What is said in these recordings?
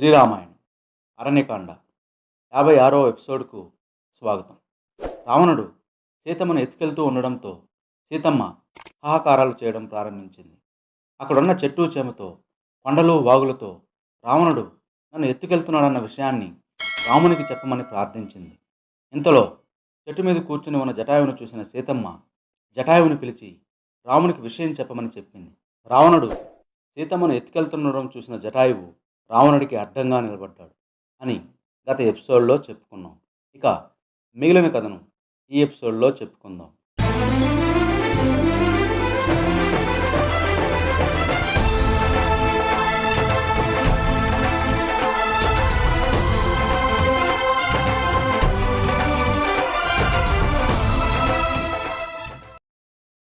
శ్రీరామాయణం అరణ్యకాండ. యాభై ఆరో ఎపిసోడ్కు స్వాగతం. రావణుడు సీతమ్మను ఎత్తుకెళ్తూ ఉండడంతో సీతమ్మ హాహాకారాలు చేయడం ప్రారంభించింది. అక్కడున్న చెట్టు చేమతో కొండలు వాగులతో రావణుడు నన్ను ఎత్తుకెళ్తున్నాడన్న విషయాన్ని రామునికి చెప్పమని ప్రార్థించింది. ఇంతలో చెట్టు మీద కూర్చుని ఉన్న జటాయువును చూసిన సీతమ్మ జటాయువుని పిలిచి రామునికి విషయం చెప్పమని చెప్పింది. రావణుడు సీతమ్మను ఎత్తుకెళ్తుండడం చూసిన జటాయువు రావణుడికి అడ్డంగా నిలబడ్డాడు అని గత ఎపిసోడ్లో చెప్పుకున్నాం. ఇక మిగిలిన కథను ఈ ఎపిసోడ్లో చెప్పుకుందాం.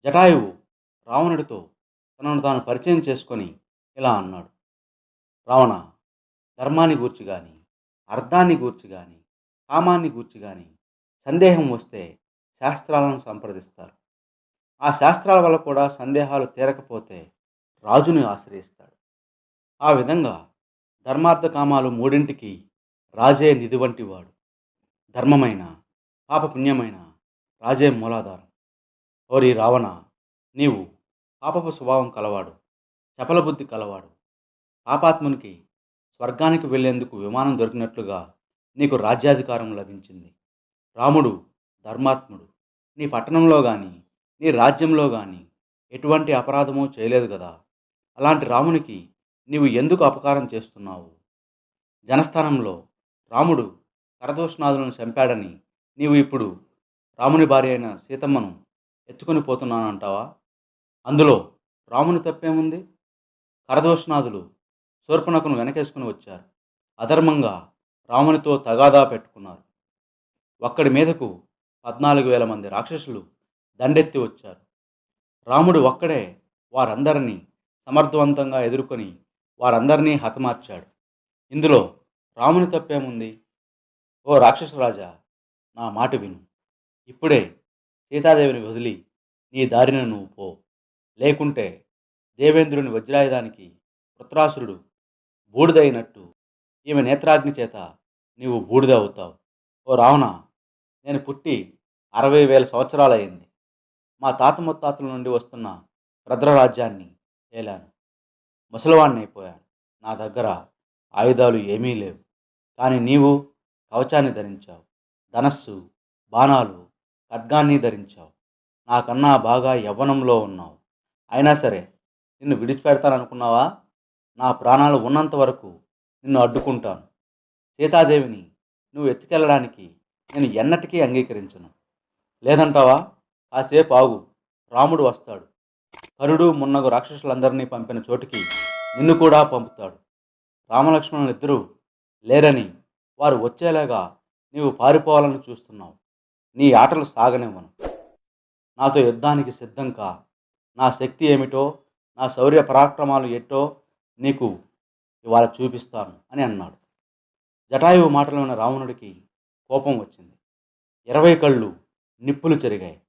జటాయువు రావణుడితో తనను తాను పరిచయం చేసుకొని ఇలా అన్నాడు. రావణ ధర్మాన్ని గూర్చి కానీ అర్థాన్ని గూర్చి కానీ కామాన్ని గూర్చి కానీ సందేహం వస్తే శాస్త్రాలను సంప్రదిస్తారు. ఆ శాస్త్రాల వల్ల కూడా సందేహాలు తీరకపోతే రాజుని ఆశ్రయిస్తాడు. ఆ విధంగా ధర్మార్థ కామాలు మూడింటికి రాజే నిధి వంటి వాడు. ధర్మమైన పాపపుణ్యమైన రాజే మూలాధారం. ఓరి రావణ నీవు పాపపు స్వభావం కలవాడు చపల బుద్ధి కలవాడు. పాపాత్మునికి స్వర్గానికి వెళ్ళేందుకు విమానం దొరికినట్లుగా నీకు రాజ్యాధికారం లభించింది. రాముడు ధర్మాత్ముడు. నీ పట్టణంలో కానీ నీ రాజ్యంలో కానీ ఎటువంటి అపరాధమో చేయలేదు కదా. అలాంటి రామునికి నీవు ఎందుకు అపకారం చేస్తున్నావు? జనస్థానంలో రాముడు కరదోష్నాథులను చంపాడని నీవు ఇప్పుడు రాముని భార్య అయిన సీతమ్మను ఎత్తుకొని పోతున్నానంటావా? అందులో రాముని తప్పేముంది? కరదోషనాథులు శూర్పణకును వెనకేసుకుని వచ్చారు. అధర్మంగా రామునితో తగాదా పెట్టుకున్నారు. ఒక్కడి మీదకు పద్నాలుగు వేల మంది రాక్షసులు దండెత్తి వచ్చారు. రాముడు ఒక్కడే వారందరినీ సమర్థవంతంగా ఎదుర్కొని వారందరినీ హతమార్చాడు. ఇందులో రాముని తప్పేముంది? ఓ రాక్షసరాజా నా మాట విను. ఇప్పుడే సీతాదేవిని వదిలి నీ దారిన నువ్వు పో. లేకుంటే దేవేంద్రుని వజ్రాయుధానికి వృత్రాసురుడు బూడిదైనట్టు ఈమె నేత్రాగ్ని చేత నీవు బూడిద అవుతావు ఓ రావణ నేను పుట్టి అరవై వేల సంవత్సరాలయ్యింది. మా తాత ముత్తాతల నుండి వస్తున్న భద్రరాజ్యాన్ని ఏలాను ముసలివాణ్ణి అయిపోయాను నా దగ్గర ఆయుధాలు ఏమీ లేవు. కానీ నీవు కవచాన్ని ధరించావు. ధనస్సు బాణాలు ఖడ్గాన్ని ధరించావు. నాకన్నా బాగా యవ్వనంలో ఉన్నావు. అయినా సరే నిన్ను విడిచిపెడతాననుకున్నావా? నా ప్రాణాలు ఉన్నంత వరకు నిన్ను అడ్డుకుంటాను. సీతాదేవిని నువ్వు ఎత్తుకెళ్ళడానికి నేను ఎన్నటికీ అంగీకరించను. లేదంటావా? కాసేపు ఆగు. రాముడు వస్తాడు. కరుడు మున్నగు రాక్షసులందరినీ పంపిన చోటికి నిన్ను కూడా పంపుతాడు. రామలక్ష్మణులు ఇద్దరూ లేరని వారు వచ్చేలాగా నీవు పారిపోవాలని చూస్తున్నావు. నీ ఆటలు సాగనివ్వను. నాతో యుద్ధానికి సిద్ధం కా. నా శక్తి ఏమిటో నా శౌర్య పరాక్రమాలు ఎట్టో నీకు ఇవాళ చూపిస్తాను అని అన్నాడు. జటాయువు మాటలు విన్న రావణుడికి కోపం వచ్చింది. ఇరవై కళ్ళు నిప్పులు చెరిగాయి.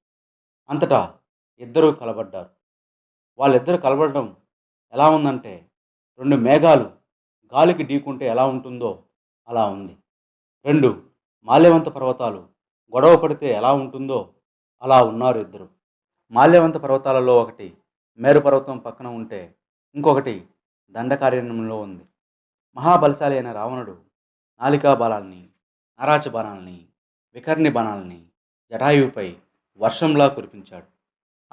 అంతటా ఇద్దరూ కలబడ్డారు. వాళ్ళిద్దరు కలబడడం ఎలా ఉందంటే రెండు మేఘాలు గాలికి ఢీకుంటే ఎలా ఉంటుందో అలా ఉంది. రెండు మాల్యవంత పర్వతాలు గొడవ పడితే ఎలా ఉంటుందో అలా ఉన్నారు ఇద్దరు. మాల్యవంత పర్వతాలలో ఒకటి మేరు పర్వతం పక్కన ఉంటే ఇంకొకటి దండకారణ్యంలో ఉంది. మహాబలశాలి అయిన రావణుడు నాలికా బలాల్ని నారాచ బాణాలని వికర్ణి బాణాల్ని జటాయువుపై వర్షంలా కురిపించాడు.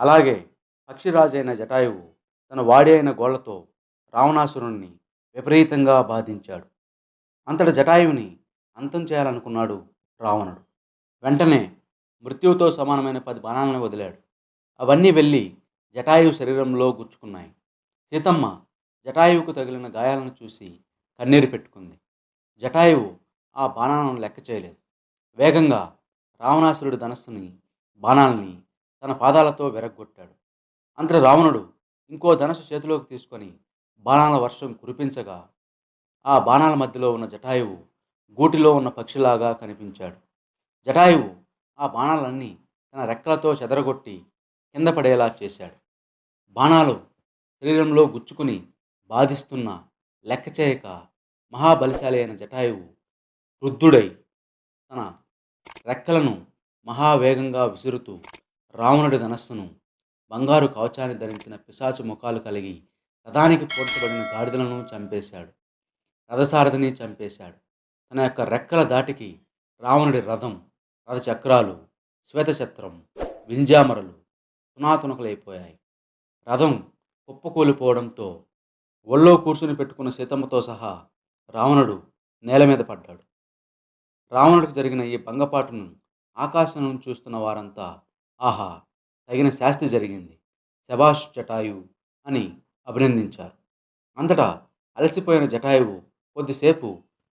అలాగే పక్షిరాజు అయిన జటాయువు తన వాడి అయిన గోళ్ళతో రావణాసురుణ్ణి విపరీతంగా బాధించాడు. అంతటి జటాయువుని అంతం చేయాలనుకున్నాడు రావణుడు. వెంటనే మృత్యువుతో సమానమైన పది బాణాలను వదిలాడు. అవన్నీ వెళ్ళి జటాయువు శరీరంలో గుచ్చుకున్నాయి. సీతమ్మ జటాయువుకు తగిలిన గాయాలను చూసి కన్నీరు పెట్టుకుంది. జటాయువు ఆ బాణాలను లెక్క చేయలేదు. వేగంగా రావణాసురుడి ధనస్సుని బాణాలని తన పాదాలతో విరగ్గొట్టాడు. అంతట రావణుడు ఇంకో ధనస్సు చేతిలోకి తీసుకొని బాణాల వర్షం కురిపించగా ఆ బాణాల మధ్యలో ఉన్న జటాయువు గూటిలో ఉన్న పక్షిలాగా కనిపించాడు. జటాయువు ఆ బాణాలన్నీ తన రెక్కలతో చెదరగొట్టి కింద పడేలా చేశాడు. బాణాలు శరీరంలో గుచ్చుకుని బాధిస్తున్న లెక్క చేయక మహాబలిశాలి అయిన జటాయువు వృద్ధుడై తన రెక్కలను మహావేగంగా విసురుతూ రావణుడి ధనస్సును బంగారు కవచాన్ని ధరించిన పిశాచు ముఖాలు కలిగి రథానికి పోడ్చబడిన గాడిదలను చంపేశాడు. రథసారథిని చంపేశాడు. తన యొక్క రెక్కల దాటికి రావణుడి రథం రథచక్రాలు శ్వేతఛత్రం వింజామరలు తునాతునకలైపోయాయి రథం కుప్పకూలిపోవడంతో ఒళ్ళో కూర్చుని పెట్టుకున్న సీతమ్మతో సహా రావణుడు నేల మీద పడ్డాడు. రావణుడికి జరిగిన ఈ భంగపాటును ఆకాశం నుంచి చూస్తున్న వారంతా ఆహా తగిన శాస్తి జరిగింది. శభాష్ జటాయు అని అభినందించారు. అంతటా అలసిపోయిన జటాయువు కొద్దిసేపు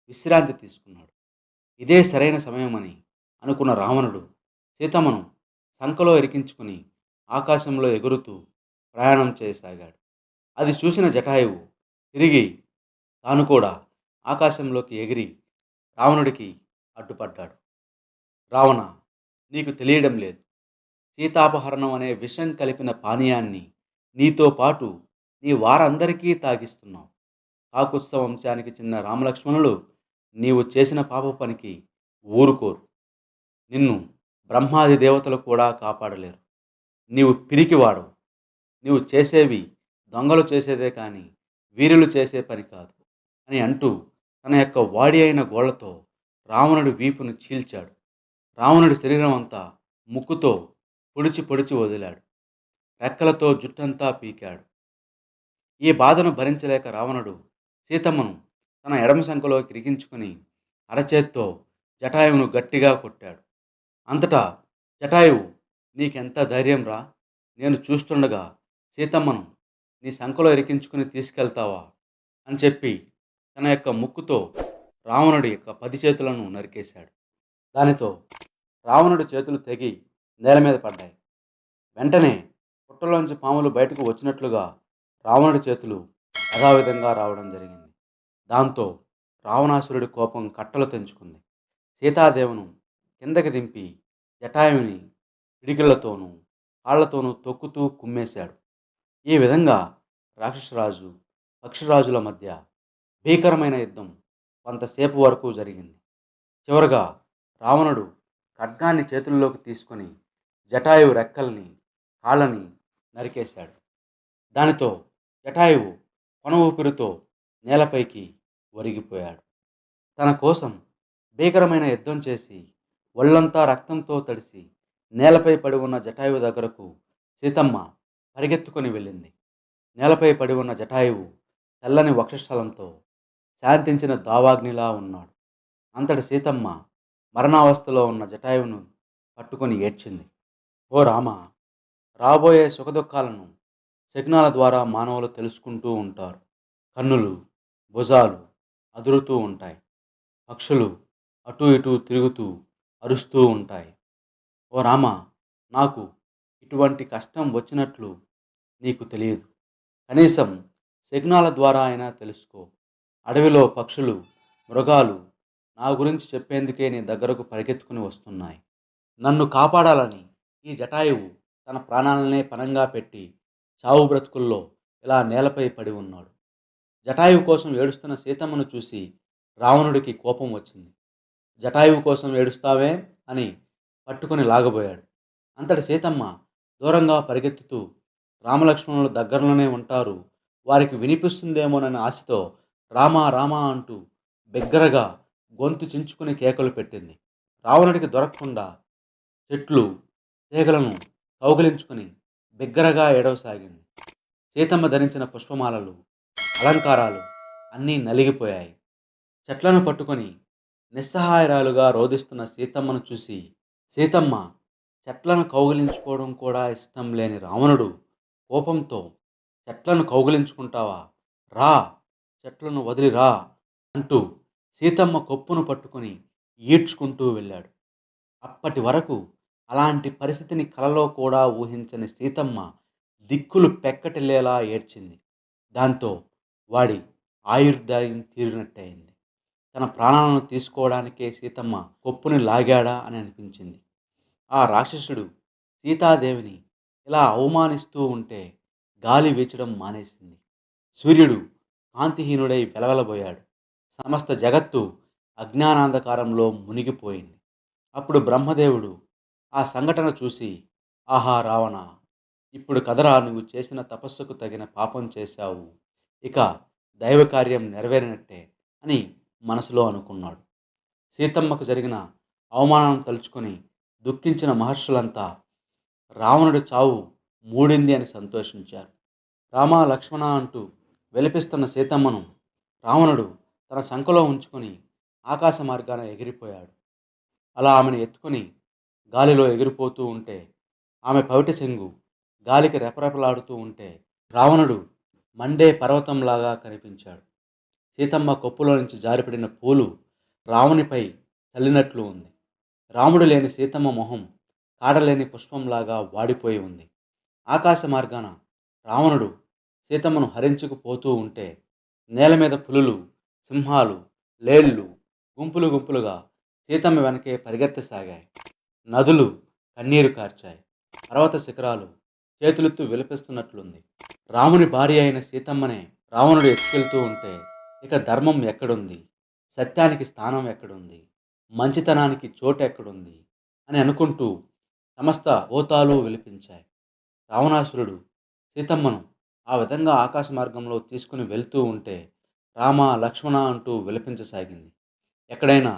విశ్రాంతి తీసుకున్నాడు. ఇదే సరైన సమయమని అనుకున్న రావణుడు సీతమ్మను సంకలో ఇరికించుకుని ఆకాశంలో ఎగురుతూ ప్రయాణం చేయసాగాడు. అది చూసిన జటాయువు తిరిగి తాను కూడా ఆకాశంలోకి ఎగిరి రావణుడికి అడ్డుపడ్డాడు. రావణ నీకు తెలియడం లేదు. సీతాపహరణం అనే విషం కలిపిన పానీయాన్ని నీతో పాటు నీ వారందరికీ తాగిస్తున్నావు కాకుత్స వంశానికి చెందిన రామలక్ష్మణులు నీవు చేసిన పాప పనికి ఊరుకోరు. నిన్ను బ్రహ్మాది దేవతలు కూడా కాపాడలేరు. నీవు పిరికివాడు నీవు చేసేవి దొంగలు చేసేదే కానీ వీరులు చేసే పని కాదు అని అంటూ తన యొక్క వాడి అయిన గోళ్ళతో రావణుడి వీపును చీల్చాడు. రావణుడి శరీరం అంతా ముక్కుతో పొడిచి పొడిచి వదిలాడు. రెక్కలతో జుట్టంతా పీకాడు. ఈ బాధను భరించలేక రావణుడు సీతమ్మను తన ఎడమ శంఖలో కిరిగించుకుని అరచేత్తో జటాయువును గట్టిగా కొట్టాడు. అంతటా జటాయువు నీకెంత ధైర్యం రా నేను చూస్తుండగా సీతమ్మను నీ సంఖలో ఇరికించుకుని తీసుకెళ్తావా? అని చెప్పి తన యొక్క ముక్కుతో రావణుడి యొక్క పది చేతులను నరికేశాడు. దానితో రావణుడి చేతులు తెగి నేల మీద పడ్డాయి. వెంటనే పుట్టలోంచి పాములు బయటకు వచ్చినట్లుగా రావణుడి చేతులు యథావిధంగా రావడం జరిగింది. దాంతో రావణాసురుడి కోపం కట్టలు తెంచుకుంది. సీతాదేవును కిందకి దింపి జటాయుని పిడికిళ్ళతోనూ కాళ్ళతోనూ తొక్కుతూ కుమ్మేశాడు. ఈ విధంగా రాక్షసరాజు పక్షిరాజుల మధ్య భీకరమైన యుద్ధం కొంతసేపు వరకు జరిగింది. చివరగా రావణుడు ఖడ్గాన్ని చేతుల్లోకి తీసుకొని జటాయువు రెక్కల్ని కాళ్ళని నరికేశాడు. దానితో జటాయువు కొన ఊపిరితో నేలపైకి ఒరిగిపోయాడు. తన కోసం భీకరమైన యుద్ధం చేసి ఒళ్ళంతా రక్తంతో తడిసి నేలపై పడి ఉన్న జటాయువు దగ్గరకు సీతమ్మ పరిగెత్తుకొని వెళ్ళింది. నేలపై పడి ఉన్న జటాయువు తెల్లని వక్షస్థలంతో శాంతించిన దావాగ్నిలా ఉన్నాడు. అంతటి సీతమ్మ మరణావస్థలో ఉన్న జటాయువును పట్టుకొని ఏడ్చింది. ఓ రామ రాబోయే సుఖదుఖాలను శకునాల ద్వారా మానవులు తెలుసుకుంటూ ఉంటారు. కన్నులు భుజాలు అదురుతూ ఉంటాయి. పక్షులు అటు ఇటు తిరుగుతూ అరుస్తూ ఉంటాయి. ఓ రామ నాకు ఇటువంటి కష్టం వచ్చినట్లు నీకు తెలియదు. కనీసం సిగ్నాల ద్వారా అయినా తెలుసుకో. అడవిలో పక్షులు మృగాలు నా గురించి చెప్పేందుకే నీ దగ్గరకు పరిగెత్తుకుని వస్తున్నాయి. నన్ను కాపాడాలని ఈ జటాయువు తన ప్రాణాలనే పనంగా పెట్టి చావు బ్రతుకుల్లో ఇలా నేలపై పడి ఉన్నాడు. జటాయువు కోసం ఏడుస్తున్న సీతమ్మను చూసి రావణుడికి కోపం వచ్చింది. జటాయువు కోసం ఏడుస్తావే అని పట్టుకొని లాగబోయాడు. అంతటి సీతమ్మ దూరంగా పరిగెత్తుతూ రామలక్ష్మణుల దగ్గరలోనే ఉంటారు. వారికి వినిపిస్తుందేమోనని ఆశతో రామా రామా అంటూ బిగ్గరగా గొంతు చించుకుని కేకలు పెట్టింది. రావణుడికి దొరకకుండా చెట్లు తీగలను కౌగిలించుకుని బిగ్గరగా ఏడవసాగింది. సీతమ్మ ధరించిన పుష్పమాలలు అలంకారాలు అన్నీ నలిగిపోయాయి. చెట్లను పట్టుకొని నిస్సహాయరాలుగా రోధిస్తున్న సీతమ్మను చూసి సీతమ్మ చెట్లను కౌగిలించుకోవడం కూడా ఇష్టం లేని రావణుడు కోపంతో చెట్లను కౌగిలించుకుంటావా? రా చెట్లను వదిలి రా అంటూ సీతమ్మ కొప్పును పట్టుకొని ఈడ్చుకుంటూ వెళ్ళాడు. అప్పటి వరకు అలాంటి పరిస్థితిని కలలో కూడా ఊహించని సీతమ్మ దిక్కులు పెక్కటిల్లేలా ఏడ్చింది. దాంతో వాడి ఆయుర్దాయం తీరినట్టయింది. తన ప్రాణాలను తీసుకోవడానికే సీతమ్మ కొప్పుని లాగాడా అని అనిపించింది. ఆ రాక్షసుడు సీతాదేవిని ఇలా అవమానిస్తూ ఉంటే గాలి వీచడం మానేసింది. సూర్యుడు కాంతిహీనుడై వెలవెలబోయాడు. సమస్త జగత్తు అజ్ఞానాంధకారంలో మునిగిపోయింది. అప్పుడు బ్రహ్మదేవుడు ఆ సంఘటన చూసి ఆహా రావణ ఇప్పుడు కదరా నువ్వు చేసిన తపస్సుకు తగిన పాపం చేశావు. ఇక దైవ కార్యం నెరవేరినట్టే అని మనసులో అనుకున్నాడు. సీతమ్మకు జరిగిన అవమానం తలుచుకొని దుఃఖించిన మహర్షులంతా రావణుడి చావు మూడింది అని సంతోషించారు. రామ లక్ష్మణ అంటూ వెలిపిస్తున్న సీతమ్మను రావణుడు తన చంకలో ఉంచుకొని ఆకాశ మార్గాన ఎగిరిపోయాడు. అలా ఆమెను ఎత్తుకొని గాలిలో ఎగిరిపోతూ ఉంటే ఆమె పవిట చెంగు గాలికి రెపరెపలాడుతూ ఉంటే రావణుడు మండే పర్వతంలాగా కనిపించాడు. సీతమ్మ కొప్పులో నుంచి జారిపడిన పూలు రావణిపై చల్లినట్లు ఉంది. రాముడు లేని సీతమ్మ మొహం కాడలేని పుష్పంలాగా వాడిపోయి ఉంది. ఆకాశ మార్గాన రావణుడు సీతమ్మను హరించుకుపోతూ ఉంటే నేల మీద పులులు సింహాలు లేళ్ళు గుంపులు గుంపులుగా సీతమ్మ వెనకే పరిగెత్తసాగాయి. నదులు కన్నీరు కార్చాయి. పర్వత శిఖరాలు చేతులెత్తు విలపిస్తున్నట్లుంది. రాముని భార్య అయిన సీతమ్మనే రావణుడు ఎత్తుకెళ్తూ ఉంటే ఇక ధర్మం ఎక్కడుంది? సత్యానికి స్థానం ఎక్కడుంది? మంచితనానికి చోటు ఎక్కడుంది అని అనుకుంటూ సమస్త ఓతాలు విలిపించాయి. రావణాసురుడు సీతమ్మను ఆ విధంగా ఆకాశ మార్గంలో తీసుకుని వెళ్తూ ఉంటే రామ లక్ష్మణ అంటూ విలపించసాగింది. ఎక్కడైనా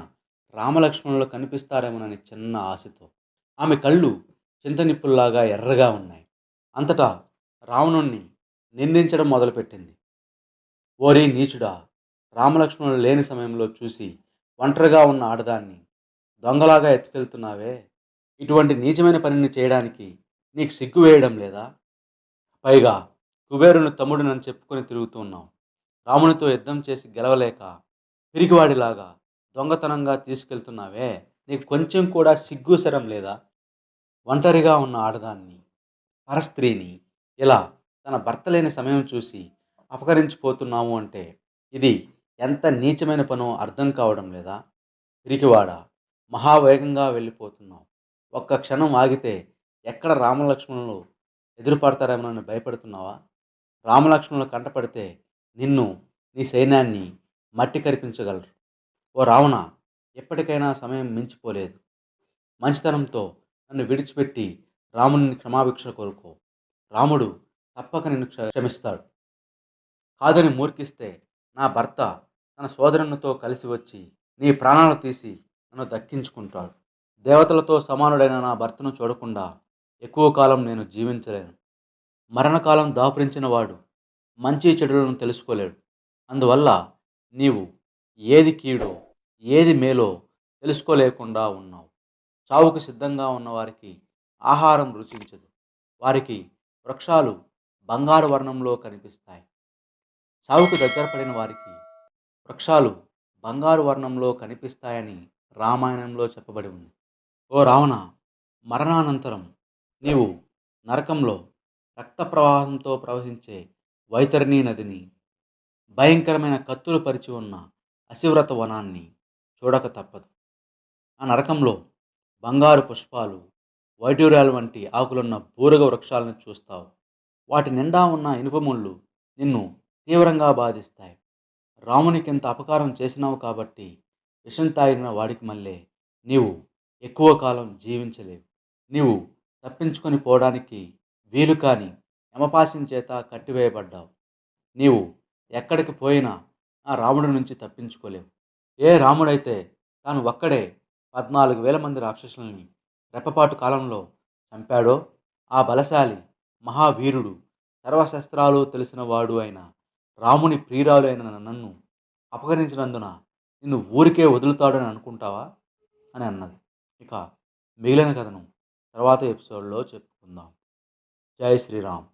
రామలక్ష్మణులు కనిపిస్తారేమోనని చిన్న ఆశతో ఆమె కళ్ళు చింతనిప్పుల్లాగా ఎర్రగా ఉన్నాయి. అంతటా రావణుణ్ణి నిందించడం మొదలుపెట్టింది. ఓరి నీచుడా! రామలక్ష్మణులు లేని సమయంలో చూసి ఒంటరిగా ఉన్న ఆడదాన్ని దొంగలాగా ఎత్తుకెళ్తున్నావే? ఇటువంటి నీచమైన పనిని చేయడానికి నీకు సిగ్గు వేయడం లేదా? పైగా కుబేరుని తమ్ముడు నన్ను చెప్పుకొని తిరుగుతున్నావు రామునితో యుద్ధం చేసి గెలవలేక పిరికివాడిలాగా దొంగతనంగా తీసుకెళ్తున్నావే. నీకు కొంచెం కూడా సిగ్గు శరం లేదా? ఒంటరిగా ఉన్న ఆడదాన్ని పరస్త్రీని ఇలా తన భర్త లేని సమయం చూసి అపకరించిపోతున్నాము అంటే ఇది ఎంత నీచమైన పనో అర్థం కావడం లేదా? పిరికివాడ మహావేగంగా వెళ్ళిపోతున్నావు. ఒక్క క్షణం ఆగితే ఎక్కడ రామలక్ష్మణులు ఎదురుపడతారేమోనని భయపడుతున్నావా? రామలక్ష్మణులు కంటపడితే నిన్ను నీ సైన్యాన్ని మట్టి కరిపించగలరు. ఓ రావణ ఎప్పటికైనా సమయం మించిపోలేదు. మంచితనంతో నన్ను విడిచిపెట్టి రాముని క్షమాభిక్ష కోరుకో. రాముడు తప్పక నిన్ను క్ష- క్షమిస్తాడు. కాదని మూర్ఖిస్తే నా భర్త తన సోదరునితో కలిసి వచ్చి నీ ప్రాణాలు తీసి నన్ను దక్కించుకుంటాడు. దేవతలతో సమానుడైన నా భర్తను చూడకుండా ఎక్కువ కాలం నేను జీవించలేను. మరణకాలం దాపురించిన వాడు మంచి చెడులను తెలుసుకోలేడు. అందువల్ల నీవు ఏది కీడో ఏది మేలో తెలుసుకోలేకుండా ఉన్నావు. చావుకు సిద్ధంగా ఉన్నవారికి ఆహారం రుచించదు. వారికి వృక్షాలు బంగారు వర్ణంలో కనిపిస్తాయి. చావుకు దగ్గర పడిన వారికి వృక్షాలు బంగారు వర్ణంలో కనిపిస్తాయని రామాయణంలో చెప్పబడి ఉంది. ఓ రావణ మరణానంతరం నీవు నరకంలో రక్త ప్రవాహంతో ప్రవహించే వైతరిణీ నదిని భయంకరమైన కత్తులు పరిచి ఉన్న అశివ్రత వనాన్ని చూడక తప్పదు. ఆ నరకంలో బంగారు పుష్పాలు వైడ్యూరాలు వంటి ఆకులున్న బూరగ వృక్షాలను చూస్తావు. వాటి నిండా ఉన్న ఇనుపముళ్ళు నిన్ను తీవ్రంగా బాధిస్తాయి. రామునికింత అపకారం చేసినావు కాబట్టి విషం తాగిన వాడికి మళ్ళీ నీవు ఎక్కువ కాలం జీవించలేవు. నీవు తప్పించుకొని పోవడానికి వీలు కాని యమపాశం చేత కట్టివేయబడ్డావు. నీవు ఎక్కడికి పోయినా ఆ రాముడి నుంచి తప్పించుకోలేవు. ఏ రాముడైతే తాను ఒక్కడే పద్నాలుగు వేల మంది రాక్షసుల్ని రెప్పపాటు కాలంలో చంపాడో ఆ బలశాలి మహావీరుడు సర్వశస్త్రాలు తెలిసిన వాడు అయిన రాముని ప్రియురాలు అయిన నన్ను అపహరించినందున నిన్ను ఊరికే వదులుతాడని అనుకుంటావా? అని అన్నది. ఇక మిగిలిన కథను తర్వాత ఎపిసోడ్లో చెప్పుకుందాం. జై శ్రీరామ్.